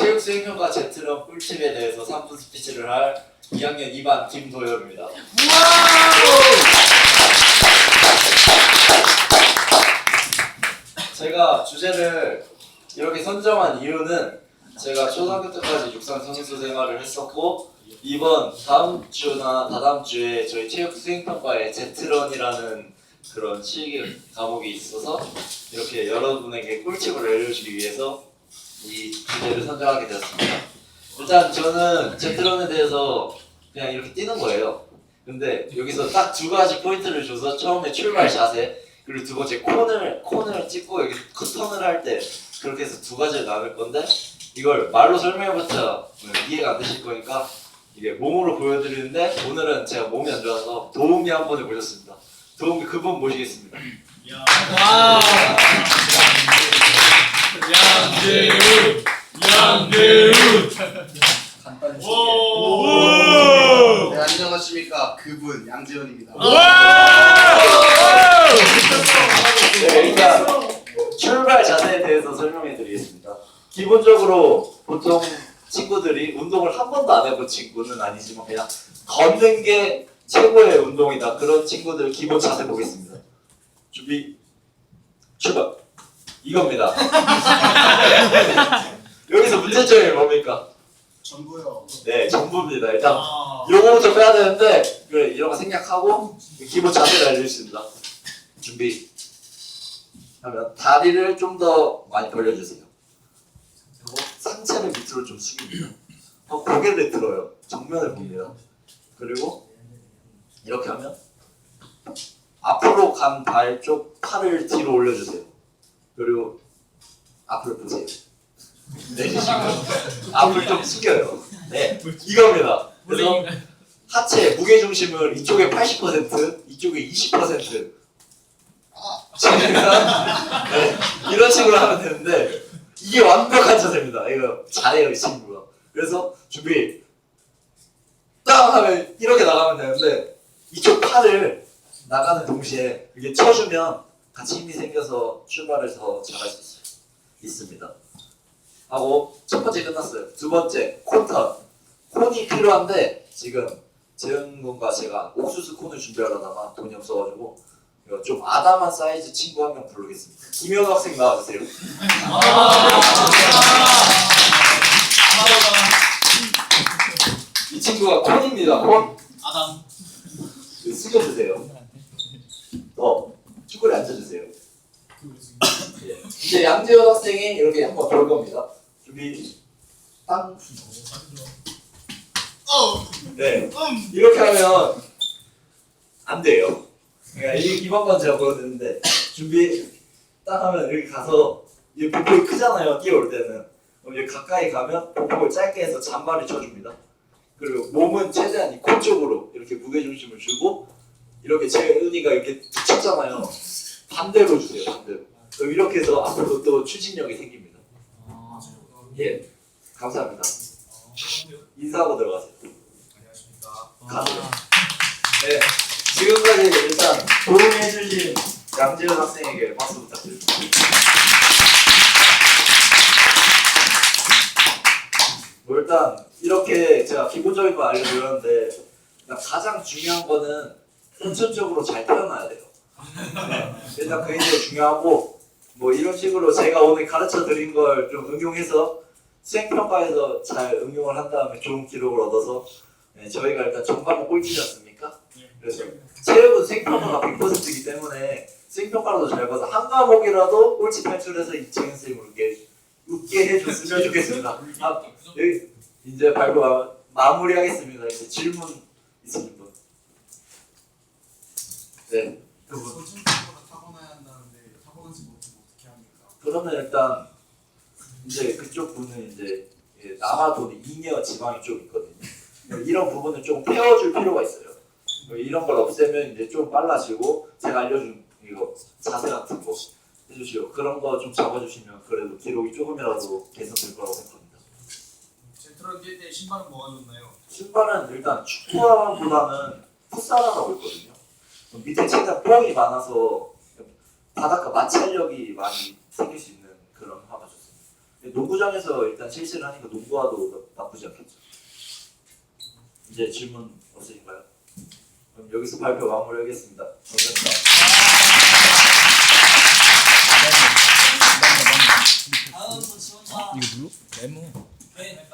체육 수행평가 제트럼 꿀팁에 대해서 3분 스피치를 할 2학년 2반 김도엽입니다. 제가 주제를 이렇게 선정한 이유는 제가 초등학교 때까지 육상 선수 생활을 했었고 이번 다음 주나 다다음 주에 저희 체육 수행평가에 제트런이라는 그런 실기 과목이 있어서 이렇게 여러분에게 꿀팁을 알려주기 위해서 이 주제를 선정하게 되었습니다. 일단 저는 제트런에 대해서 그냥 이렇게 뛰는 거예요. 근데 여기서 딱 두 가지 포인트를 줘서 처음에 출발 자세 그리고 두 번째 콘을 콘을 찍고 여기 커턴을 할 때 그렇게 해서 두 가지를 나눌 건데 이걸 말로 설명해봤자 이해가 안 되실 거니까 이게 몸으로 보여드리는데 오늘은 제가 몸이 안 좋아서 도움이 한 분을 모셨습니다. 도움이 그분 모시겠습니다. 와. 양재훈. 양재훈. 간단히 오. 네, 안녕하십니까 그분 양재현입니다. 네, 일단 출발 자세에 대해서 설명해 드리겠습니다. 기본적으로 보통 친구들이 운동을 한 번도 안 해본 친구는 아니지만 그냥 걷는 게 최고의 운동이다. 그런 친구들 기본 자세 보겠습니다. 준비, 출발. 이겁니다. 여기서 문제점이 뭡니까? 전부요. 네, 전부입니다. 일단 아. 요거부터 빼야 되는데 그래 이런 거 생략하고 기본 자세를 알려주십니다. 준비. 하면 다리를 좀 더 많이 벌려주세요. 그리고 상체를 밑으로 좀 숙입니다. 더 고개를 들어요. 정면을 봅니다. 그리고 이렇게 하면 앞으로 간 발 쪽 팔을 뒤로 올려주세요. 그리고 앞을 보세요. 내리시고 앞을 좀 숙여요. 네, 이겁니다. 그래서 하체 무게 중심을 이쪽에 80% 이쪽에 20% 제가 네, 이런 식으로 하면 되는데 이게 완벽한 자세입니다. 이거 잘해요 이 친구가. 그래서 준비 땅 하면 이렇게 나가면 되는데 이쪽 팔을 나가는 동시에 이게 쳐주면 같이 힘이 생겨서 출발을 더 잘할 수 있어요. 있습니다. 하고 첫 번째 끝났어요. 두 번째 콘턴. 콘이 필요한데 지금 재현 군과 제가 옥수수 콘을 준비하려다가 돈이 없어가지고 이거 좀 아담한 사이즈 친구 한 명 부르겠습니다. 김현우 학생 나와주세요. 이 친구가 콘입니다. 콘. 아담. 숙여주세요. 더 축구를 앉아주세요. 예. 이제 양재현 학생이 이렇게 한번 볼 겁니다. 준비. 땅. 네. 이렇게 하면 안 돼요. 그러니까 이게 기본만 제가 보여드리는데 준비 딱 하면 이렇게 가서 이 보폭이 크잖아요. 뛰어올 때는. 그럼 이제 가까이 가면 보폭을 짧게 해서 잔발을 쳐줍니다. 그리고 몸은 최대한 이 코 쪽으로 이렇게 무게 중심을 주고 이렇게 재은이가 이렇게 툭 쳤잖아요. 반대로 주세요. 반대로. 그럼 이렇게 해서 앞으로 또 추진력이 생깁니다. 예. 감사합니다. 인사하고 들어가세요. 안녕하십니까. 네. 지금까지 일단 도움해주신 양재현 학생에게 박수 부탁드립니다. 뭐 일단 이렇게 제가 기본적인 거 알려드렸는데 가장 중요한 거는 선천적으로 잘 태어나야 돼요. 네. 일단 그게 제일 중요하고 뭐 이런 식으로 제가 오늘 가르쳐 드린 걸 좀 응용해서 수행평가에서 잘 응용을 한 다음에 좋은 기록을 얻어서 네, 저희가 일단 전과목 꼴찌지 않습니까? 그래서 체육은 수행평가가 100%이기 때문에 수행평가라도 잘 봐서 한 과목이라도 꼴찌 탈출해서 이채경 선생님을 웃게, 웃게 해줬으면 좋겠습니다. 아, 여기 이제 발표 마, 마무리하겠습니다. 이제 질문 분. 네, 그분. 소진적으로 타고나야 한다는데 타고나지 못하면 어떻게 합니까? 그러면 일단 이제 그쪽 분은 이제 예, 남아도는 잉여 지방이 좀 있거든요. 이런 부분을 좀 태워줄 필요가 있어요. 이런 걸 없애면 이제 좀 빨라지고 제가 알려준 이거 자세 같은 거 해주시고 그런 거 좀 잡아주시면 그래도 기록이 조금이라도 개선될 거라고 생각합니다. 제트런 뛸때 신발은 뭐가 좋나요? 신발은 일단 축구화보다는 풋살하라고 있거든요. 밑에 최대한 뽕이 많아서 바닥과 마찰력이 많이 생길 수 있는 그런 화가 좋습니다. 농구장에서 일단 실시를 하니까 농구화도 나- 나쁘지 않겠죠. 이제 질문 없으신가요? 그럼 여기서 발표 마무리하겠습니다. 감사합니다. 다음 지원자 네모